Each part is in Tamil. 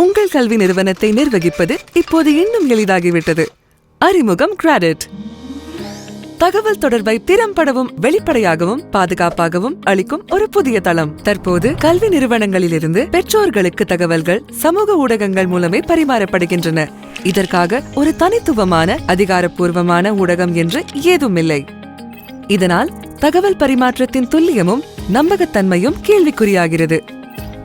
உங்கள் கல்வி நிறுவனத்தை நிர்வகிப்பது இப்போது இன்னும் எளிதாகிவிட்டது. அறிமுகம் கிராடிட் தகவல் தொடர்பை திறம்படவும் வெளிப்படையாகவும் பாதுகாப்பாகவும் அளிக்கும் ஒரு புதிய தளம். தற்போது கல்வி நிறுவனங்களிலிருந்து பெற்றோர்களுக்கு தகவல்கள் சமூக ஊடகங்கள் மூலமே பரிமாறப்படுகின்றன. இதற்காக ஒரு தனித்துவமான அதிகாரப்பூர்வமான ஊடகம் என்று ஏதுமில்லை. இதனால் தகவல் பரிமாற்றத்தின் துல்லியமும் நம்பகத்தன்மையும் கேள்விக்குறியாகிறது.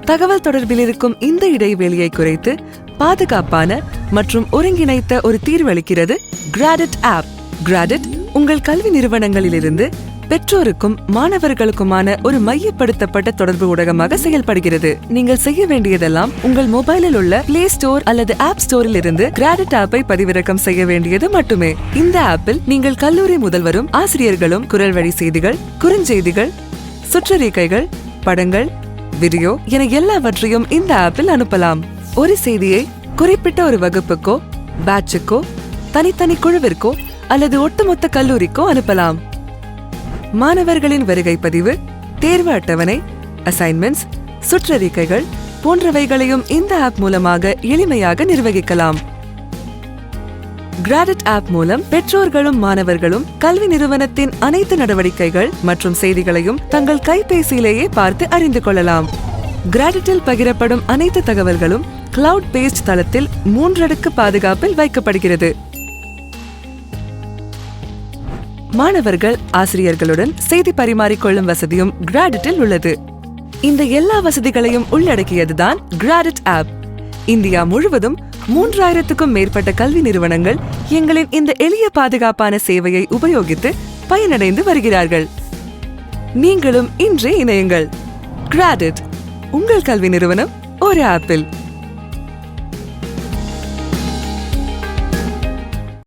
தகவல் தொடர்பில் இருக்கும் இந்த இடைவெளியை குறைத்து பாதுகாப்பான மற்றும் ஒருங்கிணைத்த ஒரு தீர்வளிக்கிறது கிராடிட் ஆப் கிராடிட் உங்கள் கல்வி நிறுவனங்களிலிருந்து பெற்றோருக்கும் மாணவர்களுக்குமான ஒரு மையப்படுத்தப்பட்ட தொடர்பு ஊடகமாக செயல்படுகிறது. நீங்கள் செய்ய வேண்டியதெல்லாம் உங்கள் மொபைலில் உள்ள பிளே ஸ்டோர் அல்லது ஆப் ஸ்டோரில் இருந்து கிராடிட் ஆப்பை பதிவிறக்கம் செய்ய வேண்டியது மட்டுமே. இந்த ஆப்பில் நீங்கள் கல்லூரி முதல்வரும் ஆசிரியர்களும் குரல் வழி செய்திகள் குறுஞ்செய்திகள் சுற்றறிக்கைகள் படங்கள் வீடியோ என எல்லாவற்றையும் இந்த ஆப்பில் அனுப்பலாம். ஒரு செய்தியை குறிப்பிட்ட ஒரு வகுப்புக்கோ பேட்சுக்கோ தனித்தனி குழுவிற்கோ அல்லது ஒட்டுமொத்த கல்லூரிக்கோ அனுப்பலாம். மாணவர்களின் வருகை பதிவு தேர்வு அட்டவணை அசைன்மெண்ட்ஸ் சுற்றறிக்கைகள் போன்றவைகளையும் இந்த ஆப் மூலமாக எளிமையாக நிர்வகிக்கலாம். கிராடிட் ஆப் மூலம் பெற்றோர்களும் மாணவர்களும் கல்வி நிறுவனத்தின் அனைத்து நடவடிக்கைகள் மற்றும் செய்திகளையும் தங்கள் கைபேசியிலேயே பார்த்து அறிந்து கொள்ளலாம். கிராடிட்டில் பகிரப்படும் அனைத்து தகவல்களும் கிளவுட் பேஸ்ட் தளத்தில் மூன்றடுக்கு பாதுகாப்பில் வைக்கப்படுகிறது. மாணவர்கள் ஆசிரியர்களுடன் செய்தி பரிமாறிக்கொள்ளும் வசதியும் கிராடிட்டில் உள்ளது. இந்த எல்லா வசதிகளையும் உள்ளடக்கியதுதான் கிராடிட் ஆப் இந்தியா முழுவதும் மூன்றாயிரத்துக்கும் மேற்பட்ட கல்வி நிறுவனங்கள் எங்களின் இந்த எளிய பாதுகாப்பான சேவையை உபயோகித்து பயனடைந்து வருகிறார்கள். நீங்களும் இன்றே இணையுங்கள். கிராடிட் உங்கள் கல்வி நிறுவனம் ஒரு ஆப்பிள்